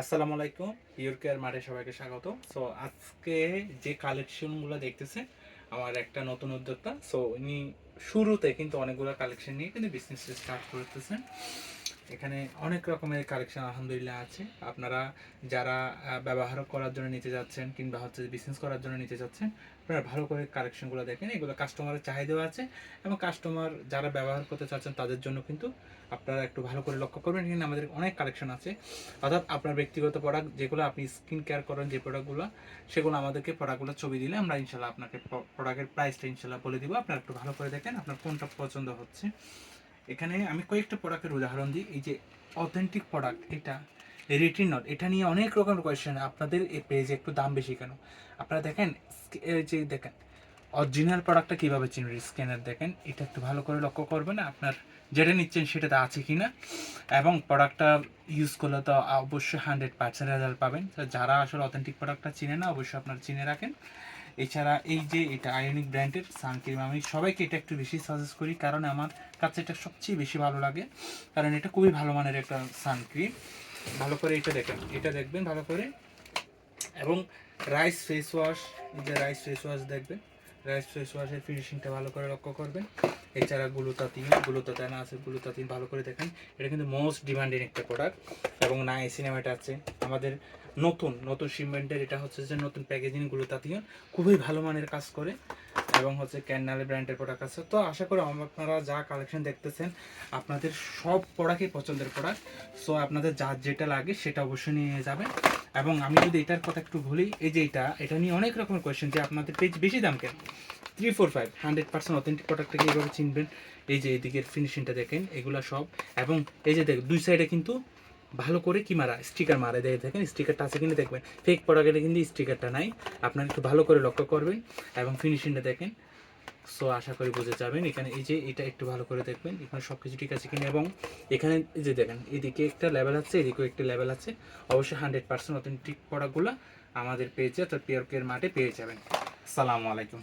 আসসালামু আলাইকুম your care মাঠে সবাইকে স্বাগত। সো আজকে যে কালেকশনগুলো দেখতেছে, আমার একটা নতুন উদ্যোক্তা। সো উনি শুরুতে কিন্তু অনেকগুলো কালেকশন নিয়ে কিন্তু বিজনেস স্টার্ট করতেছেন। এখানে অনেক রকমের কালেকশন আলহামদুলিল্লাহ আছে। আপনারা যারা ব্যবহার করার জন্য নিতে যাচ্ছেন কিংবা হচ্ছে বিজনেস করার জন্য নিতে যাচ্ছেন, আপনারা ভালো করে কালেকশনগুলো দেখেন। এগুলো কাস্টমারের চাহিদাও আছে এবং কাস্টমার যারা ব্যবহার করতে চাচ্ছেন তাদের জন্য কিন্তু আপনারা একটু ভালো করে লক্ষ্য করবেন। এখানে আমাদের অনেক কালেকশন আছে। অর্থাৎ আপনার ব্যক্তিগত প্রোডাক্ট যেগুলো আপনি স্কিন কেয়ার করেন যে প্রোডাক্টগুলো সেগুলো আমাদেরকে প্রোডাক্টগুলো ছবি দিলে আমরা ইনশাল্লাহ আপনাকে প্রোডাক্টের প্রাইসটা ইনশাল্লাহ বলে দিব। আপনারা একটু ভালো করে দেখেন, আপনার কোনটা পছন্দ হচ্ছে। এখানে আমি কয়েকটা প্রোডাক্টের উদাহরণ দিই। এই যে অথেন্টিক প্রোডাক্ট এটা রিটিনট এটা নিয়ে অনেক রকম কোয়েশ্চেন আপনাদের এই পেজে একটু দাম বেশি কেন? আপনারা দেখেন যে দেখেন অরিজিনাল প্রোডাক্টটা কীভাবে চিনবেন? স্ক্যানার দেখেন, এটা একটু ভালো করে লক্ষ্য করবেন, আপনার যেটা নিচ্ছেন সেটাতে আছে কি না এবং প্রোডাক্টটা ইউজ করলে তো অবশ্যই হান্ড্রেড পার্সেন্ট রেজাল্ট পাবেন। যারা আসলে অথেন্টিক প্রোডাক্টটা চিনে না, অবশ্যই আপনারা চিনে রাখেন। এছাড়া এই যে এটা আয়নিক ব্র্যান্ডের সানক্রিম আমি সবাইকে এটা একটু বেশি সাজেস্ট করি কারণ আমার কাছে এটা সবচেয়ে বেশি ভালো লাগে। কারণ এটা খুবই ভালো মানের একটা সানক্রিম ভালো করে এটা দেখেন, এটা দেখবেন ভালো করে। এবং রাইস ফেস ওয়াশ যে রাইস ফেস ওয়াশ দেখবেন। রাইস ফেস ওয়াশের ফিনিশিংটা ভালো করে লক্ষ্য করবেন। এছাড়া গ্লুতাতিন গ্লুতাতিন আছে গ্লুতাতিন ভালো করে দেখেন। এটা কিন্তু মোস্ট ডিমান্ডিং একটা প্রোডাক্ট এবং নাই সিনেমাটা আছে। আমাদের নতুন নতুন সিমেন্টের এটা হচ্ছে যে নতুন প্যাকেজিং গ্লুতাতিন খুবই ভালো মানের কাজ করে এবং হচ্ছে ক্যান্নালে ব্র্যান্ডের প্রোডাক্ট আছে। তো আশা করি আপনারা যা কালেকশন দেখতেছেন, আপনাদের সব প্রোডাক্টই পছন্দের প্রোডাক্ট সো আপনাদের যা যেটা লাগে সেটা অবশ্যই নিয়ে যাবেন। এবং আমি যদি এটার কথা একটু ভুলি, এই যে এটা এটা নিয়ে অনেক রকমের কোয়েশ্চেন যে আপনাদের পেজ বেশি দাম কেন? Three four five hundred percent authentic প্রোডাক্টটাকে এইভাবে চিনবেন? এই যে এদিকের ফিনিশিংটা দেখেন, এগুলো সব। এবং এই যে দেখ, দুই সাইডে কিন্তু ভালো করে কি মারা স্টিকার মারা দেয়। দেখেন স্টিকারটা আছে কিনা দেখবেন। ফেক প্রোডাক্টে কিন্তু স্টিকারটা নাই। আপনারা একটু ভালো করে লক্ষ্য করবেন। এবং ফিনিশিংটা দেখেন। সো আশা করি বুঝে যাবেন। এখানে এই যে, এটা একটু ভালো করে দেখবেন। এখানে সব কিছু ঠিক আছে কিনা এবং এখানে এই যে দেখেন, এদিকে একটা লেভেল আছে, এদিকেও একটা লেভেল আছে। অবশ্যই হান্ড্রেড পার্সেন্ট অথেন্টিক প্রোডাক্টগুলো আমাদের পেয়েছে অর্থাৎ পিওর কেয়ার মাঠে পেয়ে যাবেন। সালামু আলাইকুম।